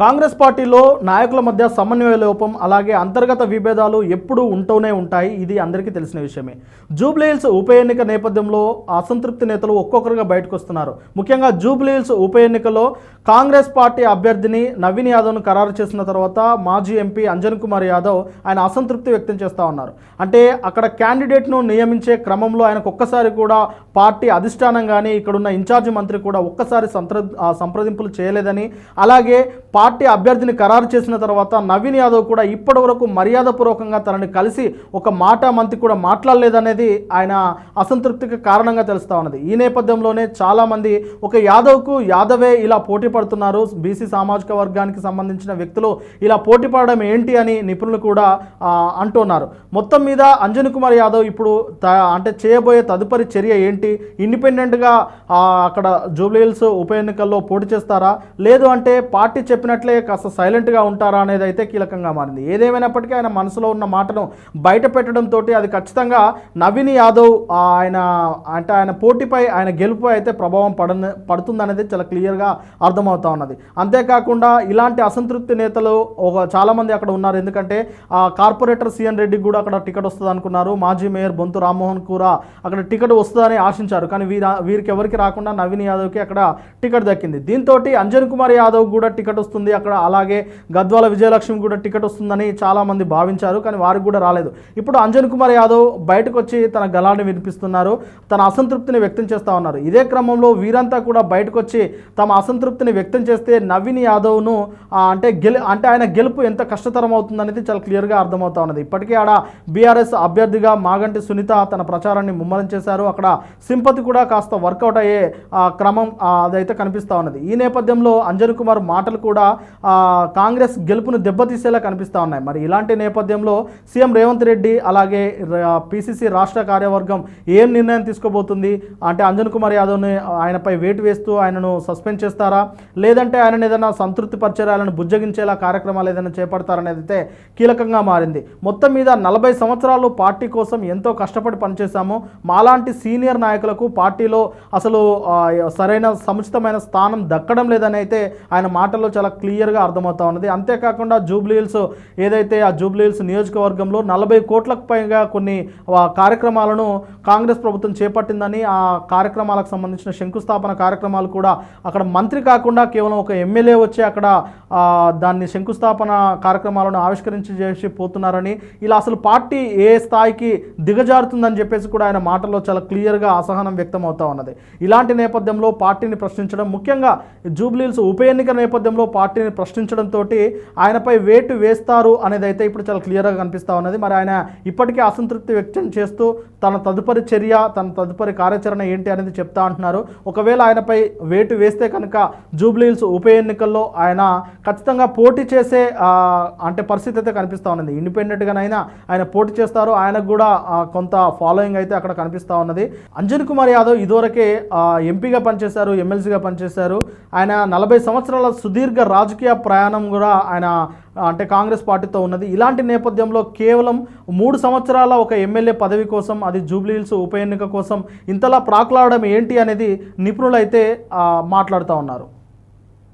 కాంగ్రెస్ పార్టీలో నాయకుల మధ్య సమన్వయ లోపం అలాగే అంతర్గత విభేదాలు ఎప్పుడూ ఉంటూనే ఉంటాయి. ఇది అందరికీ తెలిసిన విషయమే. జూబ్లీహిల్స్ ఉప ఎన్నిక నేపథ్యంలో అసంతృప్తి నేతలు ఒక్కొక్కరుగా బయటకు వస్తున్నారు ముఖ్యంగా జూబ్లీహిల్స్ ఉప ఎన్నికలో కాంగ్రెస్ పార్టీ అభ్యర్థిని నవీన్ యాదవ్ను ఖరారు చేసిన తర్వాత మాజీ ఎంపీ అంజన్ కుమార్ యాదవ్ ఆయన అసంతృప్తి వ్యక్తం చేస్తూ ఉన్నారు. అంటే అక్కడ క్యాండిడేట్ను నియమించే క్రమంలో ఆయనకు ఒక్కసారి కూడా పార్టీ అధిష్టానం కానీ ఇక్కడున్న ఇన్ఛార్జ్ మంత్రి కూడా ఒక్కసారి సంప్ర సంప్రదింపులు చేయలేదని అలాగే పార్టీ అభ్యర్థిని ఖరారు చేసిన తర్వాత నవీన్ యాదవ్ కూడా ఇప్పటి వరకు మర్యాదపూర్వకంగా తనని కలిసి ఒక మాట మంత్రి కూడా మాట్లాడలేదనేది ఆయన అసంతృప్తికి కారణంగా తెలుస్తా ఉన్నది. ఈ నేపథ్యంలోనే చాలామంది ఒక యాదవ్కు యాదవే ఇలా పోటీ పడుతున్నారు. బీసీ సామాజిక వర్గానికి సంబంధించిన వ్యక్తులు ఇలా పోటీ పడడం ఏంటి అని నిపుణులు కూడా అంటున్నారు. మొత్తం మీద అంజన్ కుమార్ యాదవ్ ఇప్పుడు త- అంటే చేయబోయే తదుపరి చర్య ఏంటి? ఇండిపెండెంట్గా అక్కడ జూబ్లీహిల్స్ ఉప ఎన్నికల్లో పోటీ చేస్తారా? లేదు అంటే పార్టీ చెప్పినట్లే కాస్త సైలెంట్గా ఉంటారా అనేది అయితే కీలకంగా మారింది. ఏదేమైనప్పటికీ ఆయన మనసులో ఉన్న మాటను బయట పెట్టడంతో అది ఖచ్చితంగా నవీన్ యాదవ్ ఆయన అంటే ఆయన పోటీపై ఆయన గెలుపుపై అయితే ప్రభావం పడ పడుతుందనేది చాలా క్లియర్గా అర్థమవుతా ఉన్నది. అంతేకాకుండా ఇలాంటి అసంతృప్తి నేతలు ఒక చాలామంది అక్కడ ఉన్నారు. ఎందుకంటే ఆ కార్పొరేటర్ సిఎన్ రెడ్డికి కూడా అక్కడ టికెట్ వస్తుంది అనుకున్నారు. మాజీ మేయర్ బొంతు రామ్మోహన్ కూడా అక్కడ టికెట్ వస్తుందని ఆశించారు. కానీ వీర వీరికి ఎవరికి రాకుండా నవీన్ యాదవ్కి అక్కడ టికెట్ దక్కింది. దీంతో అంజన్ కుమార్ యాదవ్ కూడా టికెట్ వస్తుంది. అక్కడ అలాగే గద్వాల విజయలక్ష్మి కూడా టికెట్ వస్తుందని చాలామంది భావించారు కానీ వారికి కూడా రాలేదు. ఇప్పుడు అంజన్ కుమార్ యాదవ్ బయటకు వచ్చి తన గలాన్ని వినిపిస్తున్నారు. తన అసంతృప్తిని వ్యక్తం చేస్తూ ఉన్నారు. ఇదే క్రమంలో వీరంతా కూడా బయటకు వచ్చి తమ అసంతృప్తిని వ్యక్తం చేస్తే నవీన్ యాదవ్ను అంటే గెలు అంటే ఆయన గెలుపు ఎంత కష్టతరం అవుతుందనేది చాలా క్లియర్గా అర్థమవుతా ఉన్నది. ఇప్పటికే ఆడ బీఆర్ఎస్ అభ్యర్థిగా మాగంటి సునీత తన ప్రచారాన్ని ముమ్మరం చేశారు. అక్కడ సింపతి కూడా కాస్త వర్కౌట్ అయ్యే ఆ, క్రమం అదైతే కనిపిస్తూ ఉన్నది. ఈ నేపథ్యంలో అంజన్ కుమార్ మాటలు కూడా కూడా కాంగ్రెస్ గెలుపును దెబ్బతీసేలా కనిపిస్తూ ఉన్నాయి. మరి ఇలాంటి నేపథ్యంలో సీఎం రేవంత్ రెడ్డి అలాగే పిసిసి రాష్ట్ర కార్యవర్గం ఏం నిర్ణయం తీసుకోబోతుంది? అంటే అంజన్ కుమార్ యాదవ్ని ఆయనపై వేటు వేస్తూ ఆయనను సస్పెండ్ చేస్తారా? లేదంటే ఆయనను ఏదైనా సంతృప్తి పరిచయాలను బుజ్జగించేలా కార్యక్రమాలు ఏదైనా చేపడతారనేది అయితే కీలకంగా మారింది. మొత్తం మీద నలభై సంవత్సరాలు పార్టీ కోసం ఎంతో కష్టపడి పనిచేశాము. మాలాంటి సీనియర్ నాయకులకు పార్టీలో అసలు సరైన సముచితమైన స్థానం దక్కడం లేదని అయితే ఆయన మాటల్లో చాలా క్లియర్గా అర్థమవుతా ఉన్నది. అంతేకాకుండా జూబ్లీహిల్స్ ఏదైతే ఆ జూబ్లీహిల్స్ నియోజకవర్గంలో నలభై కోట్లకు పైగా కొన్ని కార్యక్రమాలను కాంగ్రెస్ ప్రభుత్వం చేపట్టిందని ఆ కార్యక్రమాలకు సంబంధించిన శంకుస్థాపన కార్యక్రమాలు కూడా అక్కడ మంత్రి కాకుండా కేవలం ఒక ఎమ్మెల్యే వచ్చి అక్కడ దాన్ని శంకుస్థాపన కార్యక్రమాలను ఆవిష్కరించి చేసి పోతున్నారని ఇలా అసలు పార్టీ ఏ స్థాయికి దిగజారుతుందని చెప్పేసి కూడా ఆయన మాటల్లో చాలా క్లియర్గా అసహనం వ్యక్తం అవుతా ఉన్నది. ఇలాంటి నేపథ్యంలో పార్టీని ప్రశ్నించడం ముఖ్యంగా జూబ్లీహిల్స్ ఉప ఎన్నిక నేపథ్యంలో పార్టీని ప్రశ్నించడంతో ఆయనపై వేటు వేస్తారు అనేది అయితే ఇప్పుడు చాలా క్లియర్గా కనిపిస్తూ ఉన్నది. మరి ఆయన ఇప్పటికే అసంతృప్తి వ్యక్తం చేస్తూ తన తదుపరి చర్య తన తదుపరి కార్యాచరణ ఏంటి అనేది చెప్తా అంటున్నారు. ఒకవేళ ఆయనపై వేటు వేస్తే కనుక జూబ్లీహిల్స్ ఉప ఎన్నికల్లో ఆయన ఖచ్చితంగా పోటీ చేసే అంటే పరిస్థితి అయితే కనిపిస్తూ ఉన్నది. ఇండిపెండెంట్గానైనా ఆయన పోటీ చేస్తారు. ఆయనకు కూడా కొంత ఫాలోయింగ్ అయితే అక్కడ కనిపిస్తూ ఉన్నది. అంజన్ కుమార్ యాదవ్ ఇదివరకే ఎంపీగా పనిచేశారు ఎమ్మెల్సీగా పనిచేశారు. ఆయన నలభై సంవత్సరాల సుదీర్ఘ రాజకీయ ప్రయాణం కూడా ఆయన అంటే కాంగ్రెస్ పార్టీతో ఉన్నది. ఇలాంటి నేపథ్యంలో కేవలం మూడు సంవత్సరాల ఒక ఎమ్మెల్యే పదవి కోసం అది జూబ్లీహిల్స్ ఉప ఎన్నిక కోసం ఇంతలా ప్రాకులాడడం ఏంటి అనేది నిపుణులైతే మాట్లాడుతూ ఉన్నారు.